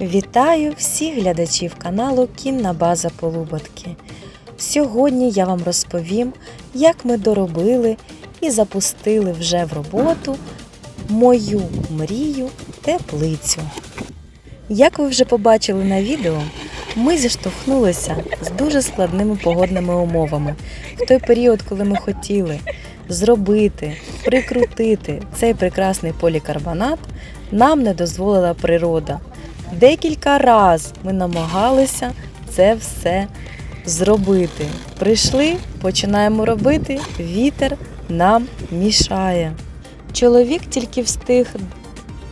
Вітаю всіх глядачів каналу Кінна База Полуботки. Сьогодні я вам розповім, як ми доробили і запустили вже в роботу мою мрію теплицю. Як ви вже побачили на відео, ми зіштовхнулися з дуже складними погодними умовами в той період, коли ми хотіли зробити, прикрутити цей прекрасний полікарбонат, нам не дозволила природа. Декілька разів ми намагалися це все зробити. Прийшли, починаємо робити, вітер нам мішає. Чоловік тільки встиг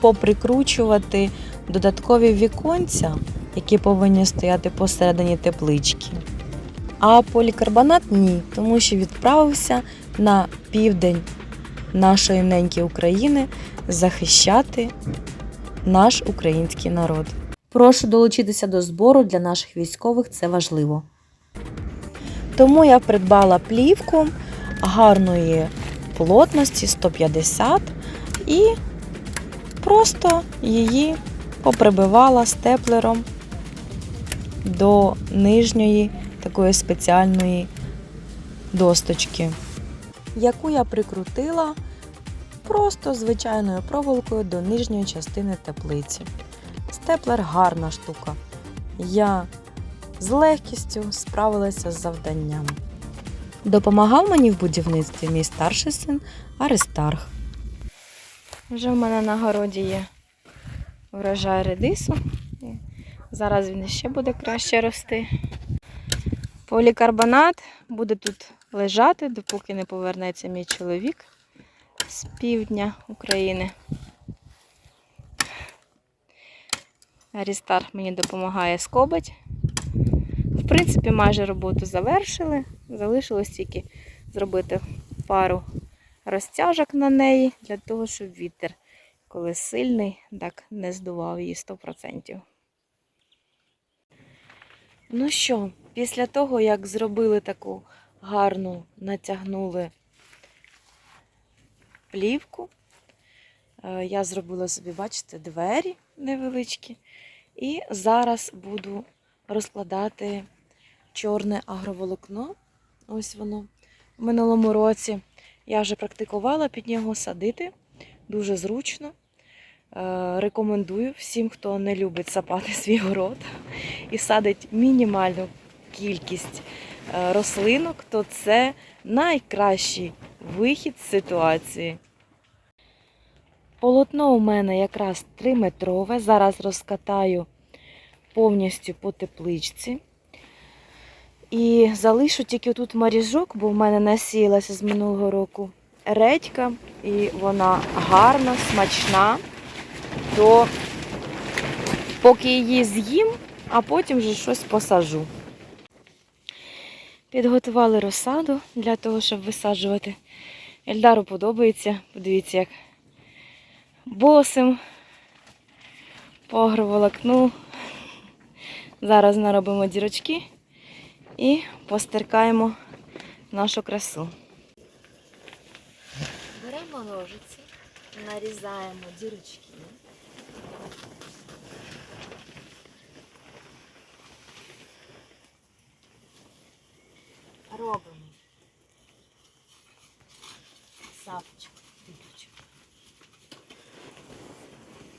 поприкручувати додаткові віконця, які повинні стояти посередині теплички. А полікарбонат ні, тому що відправився на південь нашої неньки України захищати наш український народ. Прошу долучитися до збору для наших військових, це важливо. Тому я придбала плівку гарної плотності 150 і просто її поприбивала степлером до нижньої такої спеціальної досточки, яку я прикрутила просто звичайною проволокою до нижньої частини теплиці. Степлер гарна штука. Я з легкістю справилася з завданням. Допомагав мені в будівництві мій старший син Аристарх. Вже в мене на городі є врожай редису. Зараз він ще буде краще рости. Полікарбонат буде тут лежати, допоки не повернеться мій чоловік з півдня України. Арістар мені допомагає скобить. В принципі, майже роботу завершили. Залишилось тільки зробити пару розтяжок на неї для того, щоб вітер, коли сильний, так не здував її 100%. Ну що, після того, як зробили таку гарну, натягнули плівку, е, я зробила собі, бачите, двері невеличкі. І зараз буду розкладати чорне агроволокно. Ось воно. В минулому році я вже практикувала під нього садити. Дуже зручно. Е, Рекомендую всім, хто не любить сапати свій город і садить мінімальну кількість е, рослинок, то це найкращий вихід з ситуації. Полотно у мене якраз 3-метрове. Зараз розкатаю повністю по тепличці. І залишу тільки тут маріжок, бо в мене насіялася з минулого року редька, і вона гарна, смачна. То поки її з'їм, а потім вже щось посажу. Підготували розсаду для того, щоб висаджувати. Ельдару подобається. Подивіться, як босим по агроволокну. Зараз наробимо дірочки і постеркаємо нашу красу. Беремо ножиці, нарізаємо дірочки. Робимо сапочку.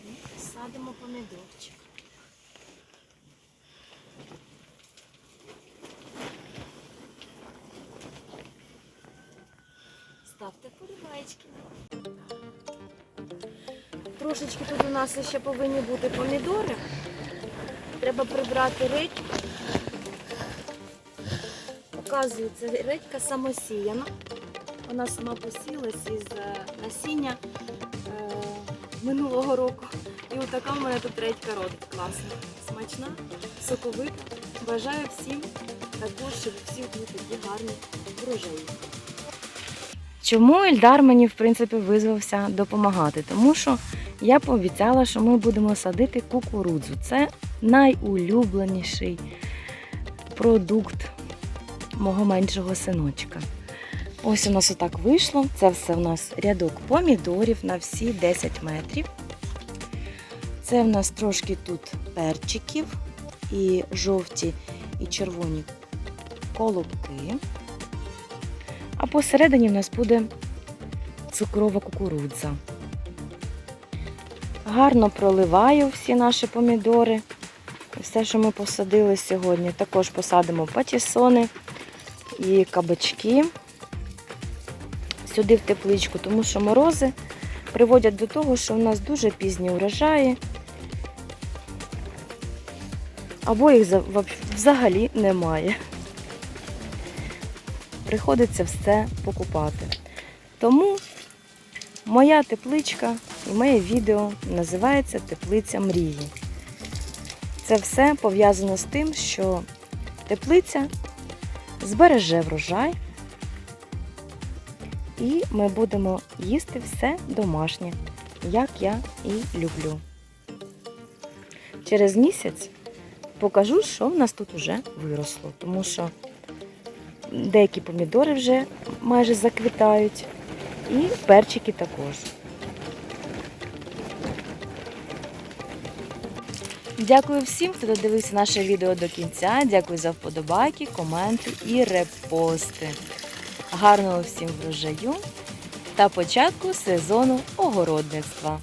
І садимо помідорчик. Ставте вподобайки. Трошечки тут у нас ще повинні бути помідори. Треба прибрати редьку. Показую, це редька самосіяна. Вона сама посілась із е, насіння е, минулого року. І отака в мене тут редька родить. Класна. Смачна, соковита. Бажаю всім також, щоб у всіх були такі гарні врожаї. Чому Ільдар мені, в принципі, визвався допомагати? Тому що я пообіцяла, що ми будемо садити кукурудзу. Це найулюбленіший продукт мого меншого синочка. Ось у нас отак вийшло. Це все у нас рядок помідорів на всі 10 метрів. Це в нас трошки тут перчиків і жовті, і червоні колобки. А посередині в нас буде цукрова кукурудза. Гарно проливаю всі наші помідори. Все, що ми посадили сьогодні. Також посадимо патісони і кабачки сюди в тепличку, тому що морози приводять до того, що у нас дуже пізні урожаї, або їх взагалі немає. Приходиться все покупати. Тому моя тепличка і моє відео називається Теплиця мрії. Це все пов'язано з тим, що теплиця збереже врожай, і ми будемо їсти все домашнє, як я і люблю. Через місяць покажу, що в нас тут вже виросло, тому що деякі помідори вже майже заквітають, і перчики також. Дякую всім, хто додивився наше відео до кінця. Дякую за вподобайки, коменти і репости. Гарного всім врожаю та початку сезону огородництва.